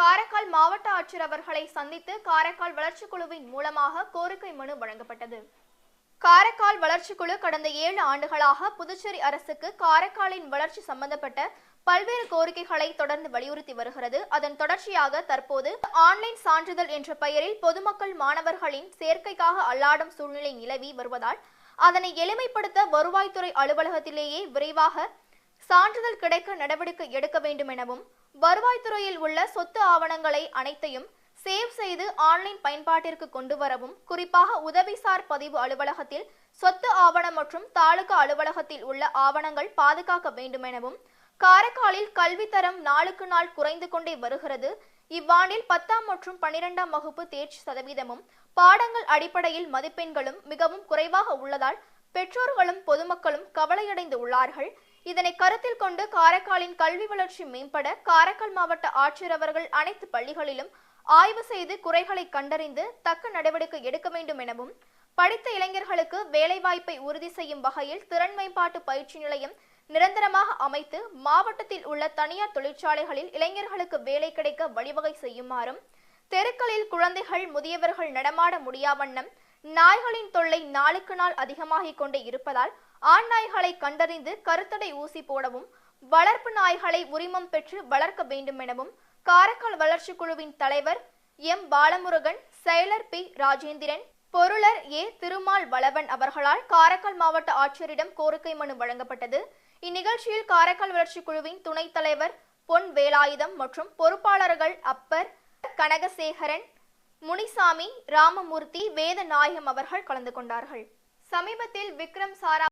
காரைக்கால் மாவட்ட ஆட்சியர் அவர்களை சந்தித்து காரைக்கால் வளர்ச்சிக் குழுவின் மூலமாக கோரிக்கை மனு வழங்கப்பட்டது. காரைக்கால் வளர்ச்சிக் குழு கடந்த ஏழு ஆண்டுகளாக புதுச்சேரி அரசுக்கு காரைக்காலின் வளர்ச்சி சம்பந்தப்பட்ட பல்வேறு கோரிக்கைகளை தொடர்ந்து வலியுறுத்தி வருகிறது. அதன் தொடர்ச்சியாக தற்போது ஆன்லைன் சான்றிதழ் என்ற பெயரில் பொதுமக்கள் மாணவர்களின் சேர்க்கைக்காக அல்லாடும் சூழ்நிலை நிலவி வருவதால் அதனை எளிமைப்படுத்த வருவாய்த்துறை அலுவலகத்திலேயே விரைவாக சான்றிதழ் கிடைக்க நடவடிக்கை எடுக்க வேண்டும் எனவும் வருவாய்த்துறையில் உள்ள சொத்து ஆவணங்களை அனைத்தையும் சேவ் செய்து ஆன்லைன் பயன்பாட்டிற்கு கொண்டு வரவும் குறிப்பாக உதவிசார் பதிவு அலுவலகத்தில் சொத்து ஆவணம் மற்றும் தாலுகா அலுவலகத்தில் உள்ள ஆவணங்கள் பாதுகாக்க வேண்டும் எனவும் காரைக்காலில் கல்வித்தரம் நாளுக்கு நாள் குறைந்து கொண்டே வருகிறது. இவ்வாண்டில் பத்தாம் மற்றும் பனிரெண்டாம் வகுப்பு தேர்ச்சி சதவீதமும் பாடங்கள் அடிப்படையில் மதிப்பெண்களும் மிகவும் குறைவாக உள்ளதால் பெற்றோர்களும் பொதுமக்களும் கவலையடைந்து உள்ளார்கள். இதனை கருத்தில் கொண்டு காரைக்காலின் கல்வி வளர்ச்சி மேம்பட காரைக்கால் மாவட்ட ஆட்சியர் அவர்கள் அனைத்து பள்ளிகளிலும் ஆய்வு செய்து குறைகளை கண்டறிந்து தக்க நடவடிக்கை எடுக்க வேண்டும் எனவும் படித்த இளைஞர்களுக்கு வேலைவாய்ப்பை உறுதி செய்யும் வகையில் திறன் மேம்பாட்டு பயிற்சி நிலையம் நிரந்தரமாக அமைத்து மாவட்டத்தில் உள்ள தனியார் தொழிற்சாலைகளில் இளைஞர்களுக்கு வேலை கிடைக்க வழிவகை செய்யுமாறும் தெருக்களில் குழந்தைகள் முதியவர்கள் நடமாட முடியாவண்ணம் நாய்களின் தொல்லை நாளுக்கு நாள் அதிகமாகிக் கொண்டே இருப்பதால் ஆண் நாய்களை கண்டறிந்து கருத்தடை ஊசி போடவும் வளர்ப்பு நாய்களை உரிமம் பெற்று வளர்க்க வேண்டும் எனவும் காரைக்கால் வளர்ச்சி குழுவின் தலைவர் எம். பாலமுருகன் செயலர் பி. ராஜேந்திரன் பொருளர் ஏ. திருமால் வளவன் அவர்களால் காரைக்கால் மாவட்ட ஆட்சியரிடம் கோரிக்கை மனு வழங்கப்பட்டது. இந்நிகழ்ச்சியில் காரைக்கால் வளர்ச்சி குழுவின் துணைத் தலைவர் பொன் வேலாயுதம் மற்றும் பொறுப்பாளர்கள் அப்பர் கனகசேகரன் முனிசாமி ராமமூர்த்தி வேதநாயகம் அவர்கள் கலந்து கொண்டார்கள். சமீபத்தில் விக்ரம் சாரா